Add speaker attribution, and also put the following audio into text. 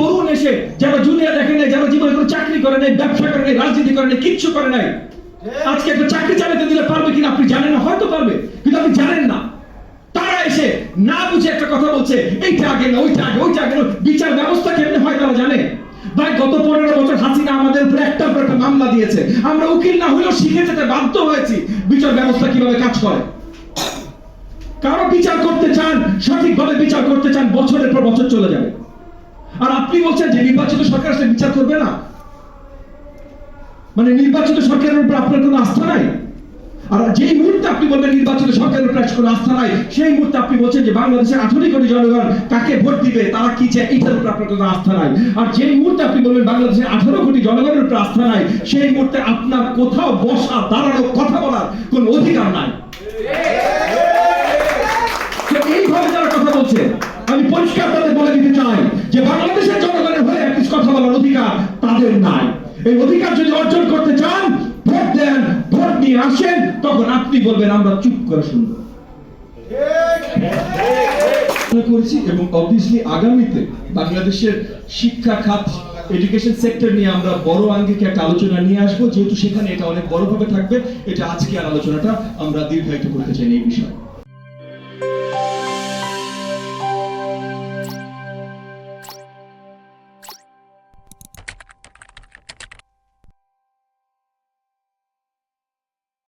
Speaker 1: তরুণ এসে যারা জুনিয়র দেখে নাই যারা জীবনে কোনো চাকরি করে নাই ব্যবসা করে নাই রাজনীতি করে নাই কিচ্ছু করে নাই। আজকে একটা চাকরি চালাতে দিলে পারবে কিনা আপনি জানেন না, হয়তো পারবে, কিন্তু আপনি জানেন না। তারা এসে না বুঝে একটা কথা বলছে, এইটা আগে না, ওইটা আগে ওইটা আগে বিচার ব্যবস্থা হয় তারা জানে? ভাই, গত পনেরো বছর হাসিনা আমাদের উপরে একটা একটা মামলা দিয়েছে। আমরা উকিল না হলেও শিখে যেতে বাধ্য হয়েছি বিচার ব্যবস্থা কীভাবে কাজ করে। কারও বিচার করতে চান, সঠিকভাবে বিচার করতে চান, বছরের পর বছর চলে যাবে। আপনি বলছেন যে নির্বাচিত সরকার আসলে বিচার করবে না? মানে নির্বাচিত সরকারের উপর আপনার কোনো আস্থা নাই? আর যেই মুহূর্তে আপনি বলবেন নির্বাচিত সরকারের উপর কোনো আস্থা নাই, সেই মুহূর্তে আপনি বলছেন যে বাংলাদেশের আঠারো কোটি জনগণ কাকে ভোট দিবে, তারা কি চায় এইটার উপর আপনার কোনো আস্থা নাই। আর যেই মুহূর্তে আপনি বলবেন বাংলাদেশের আঠারো কোটি জনগণের উপর আস্থা নাই, সেই মুহূর্তে আপনার কোথাও বসা, দাঁড়ানো, কথা বলার কোনো অধিকার নাই তো এইভাবে যারা কথা বলছে আমি পরিষ্কার তাদের বলে দিতে চাই যে বাংলাদেশের জনগণের হয়ে একটি কথা বলার অধিকার তাদের নাই। এই অধিকার যদি অর্জন করতে চান, ভোট দেন, ভোট নিয়ে আসেন, তখন আপনি বলবেন, আমরা চুপ করে শুনব। করছি, এবং অবভিয়াসলি আগামীতে বাংলাদেশের শিক্ষা খাত এডুকেশন সেক্টর নিয়ে আমরা বড় আঙ্গিকে একটা আলোচনা নিয়ে আসব, যেহেতু সেখানে এটা অনেক বড়ভাবে থাকবে। এটা আজকে আলোচনাটা আমরা দীর্ঘায়িত করতে চাই এই বিষয়ে।